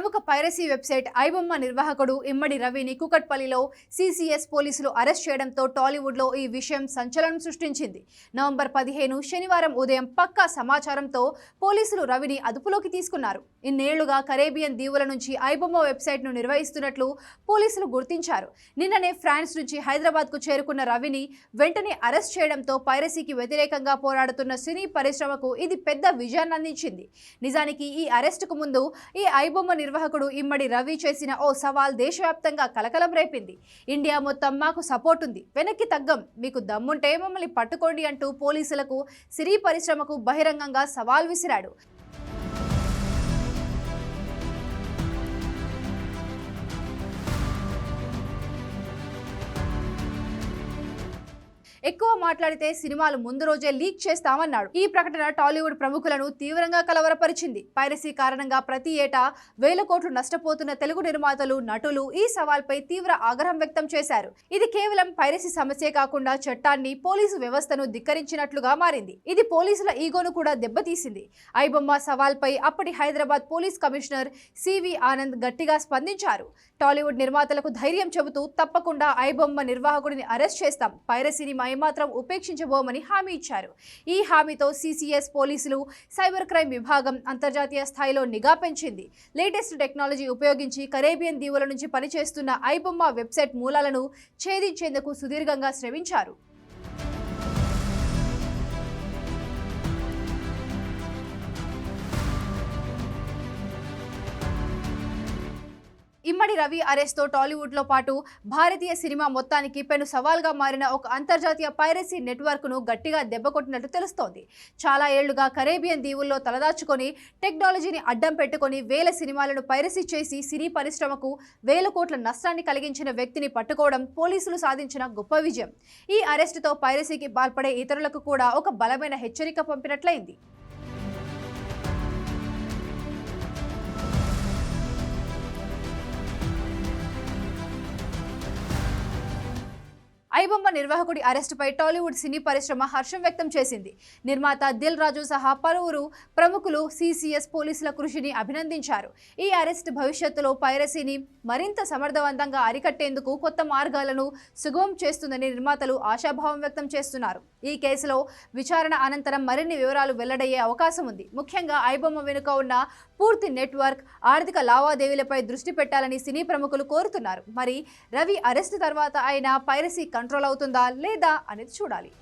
ప్రముఖ piracy website iBomma నిర్వాహకుడు ఇమ్మడి రవిని కుకట్పల్లిలో సిసిఎస్ పోలీసులు అరెస్ట్ చేయడంతో టాలీవుడ్లో ఈ విషయం సంచలనం సృష్టించింది. నవంబర్ పదిహేను శనివారం ఉదయం పక్కా సమాచారంతో పోలీసులు రవిని అదుపులోకి తీసుకున్నారు. ఇన్నేళ్ళుగా కరేబియన్ దీవుల నుంచి ఐబొమ్మ వెబ్సైట్ను నిర్వహిస్తున్నట్లు పోలీసులు గుర్తించారు. నిన్ననే ఫ్రాన్స్ నుంచి హైదరాబాద్కు చేరుకున్న రవిని వెంటనే అరెస్ట్ చేయడంతో పైరసీకి వ్యతిరేకంగా పోరాడుతున్న సినీ పరిశ్రమకు ఇది పెద్ద విజయాన్ని అందించింది. నిజానికి ఈ అరెస్టుకు ముందు ఈ ఐబొమ్మ నిర్వాహకుడు ఇమ్మడి రవి చేసిన ఓ సవాల్ దేశవ్యాప్తంగా కలకలం రేపింది. ఇండియా మొత్తం మాకు సపోర్ట్ ఉంది. వెనక్కి తగ్గం. మీకు దమ్ముంటే మమ్మల్ని పట్టుకోండి అంటూ పోలీసులకు సిరి పరిశ్రమకు బహిరంగంగా సవాల్ విసిరాడు. ఎక్కువ మాట్లాడితే సినిమాలు ముందు రోజే లీక్ చేస్తామన్నాడు. ఈ ప్రకటన టాలీవుడ్ ప్రముఖులను తీవ్రంగా కలవరపరిచింది. పైరసీ కారణంగా ప్రతి ఏటా వేల కోట్లు నష్టపోతున్న తెలుగు నిర్మాతలు నటులు ఈ సవాల్పై తీవ్ర ఆగ్రహం వ్యక్తం చేశారు. ఇది కేవలం పైరసీ సమస్యే కాకుండా చట్టాన్ని పోలీసు వ్యవస్థను ధిక్కరించినట్లుగా మారింది. ఇది పోలీసుల ఈగోను కూడా దెబ్బతీసింది. ఐబొమ్మ సవాల్పై అప్పటి Hyderabad police commissioner C V Anand గట్టిగా స్పందించారు. టాలీవుడ్ నిర్మాతలకు ధైర్యం చెబుతూ తప్పకుండా ఐబొమ్మ నిర్వాహకుడిని అరెస్ట్ చేస్తాం. పైరసీని ఏమాత్రం ఉపేక్షించబోమని హామీ ఇచ్చారు. ఈ హామీతో సిసిఎస్ పోలీసులు సైబర్ క్రైమ్ విభాగం అంతర్జాతీయ స్థాయిలో నిఘా పెంచింది. లేటెస్ట్ టెక్నాలజీ ఉపయోగించి కరేబియన్ దీవుల నుంచి పనిచేస్తున్న ఐబొమ్మ వెబ్సైట్ మూలాలను ఛేదించేందుకు సుదీర్ఘంగా శ్రమించారు. ఇమ్మడి రవి అరెస్ట్తో టాలీవుడ్లో పాటు భారతీయ సినిమా మొత్తానికి పెను సవాల్గా మారిన ఒక అంతర్జాతీయ పైరసీ నెట్వర్క్ను గట్టిగా దెబ్బకొట్టినట్టు తెలుస్తోంది. చాలా ఏళ్ళుగా కరేబియన్ దీవుల్లో తలదాచుకొని టెక్నాలజీని అడ్డం పెట్టుకొని వేల సినిమాలను పైరసీ చేసి సినీ పరిశ్రమకు వేల కోట్ల నష్టాన్ని కలిగించిన వ్యక్తిని పట్టుకోవడం పోలీసులు సాధించిన గొప్ప విజయం. ఈ అరెస్టుతో పైరసీకి పాల్పడే ఇతరులకు కూడా ఒక బలమైన హెచ్చరిక పంపినట్లయింది. ఐబొమ్మ నిర్వాహకుడి అరెస్టుపై టాలీవుడ్ సినీ పరిశ్రమ హర్షం వ్యక్తం చేసింది. నిర్మాత దిల్ రాజు సహా పలువురు ప్రముఖులు సిసిఎస్ పోలీసుల కృషిని అభినందించారు. ఈ అరెస్ట్ భవిష్యత్తులో పైరసీని మరింత సమర్థవంతంగా అరికట్టేందుకు కొత్త మార్గాలను సుగమం చేస్తుందని నిర్మాతలు ఆశాభావం వ్యక్తం చేస్తున్నారు. ఈ కేసులో విచారణ అనంతరం మరిన్ని వివరాలు వెల్లడయ్యే అవకాశం ఉంది. ముఖ్యంగా ఐబొమ్మ వెనుక ఉన్న పూర్తి నెట్వర్క్ ఆర్థిక లావాదేవీలపై దృష్టి పెట్టాలని సినీ ప్రముఖులు కోరుతున్నారు. మరి రవి అరెస్టు తర్వాత ఆయన పైరసీ కంట్రోల్ అవుతుందా లేదా అనేది చూడాలి.